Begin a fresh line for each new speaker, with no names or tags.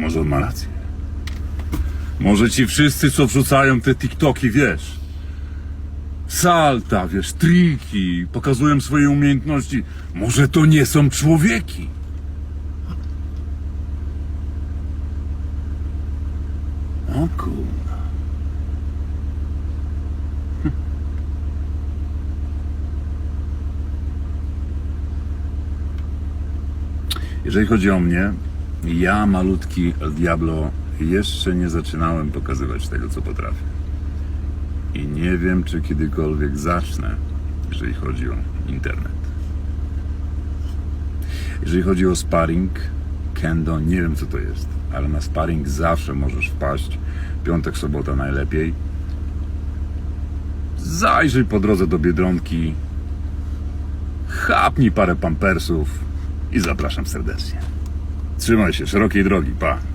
może on ma rację. Może ci wszyscy, co wrzucają te TikToki, wiesz, salta, wiesz, triki, pokazują swoje umiejętności, może to nie są człowieki. O kurwa. Jeżeli chodzi o mnie, ja, malutki El Diablo, jeszcze nie zaczynałem pokazywać tego, co potrafię. I nie wiem, czy kiedykolwiek zacznę, jeżeli chodzi o internet. Jeżeli chodzi o sparring, kendo, nie wiem, co to jest, ale na sparring zawsze możesz wpaść. Piątek, sobota najlepiej. Zajrzyj po drodze do Biedronki, chapnij parę pampersów i zapraszam serdecznie. Trzymaj się, szerokiej drogi, pa.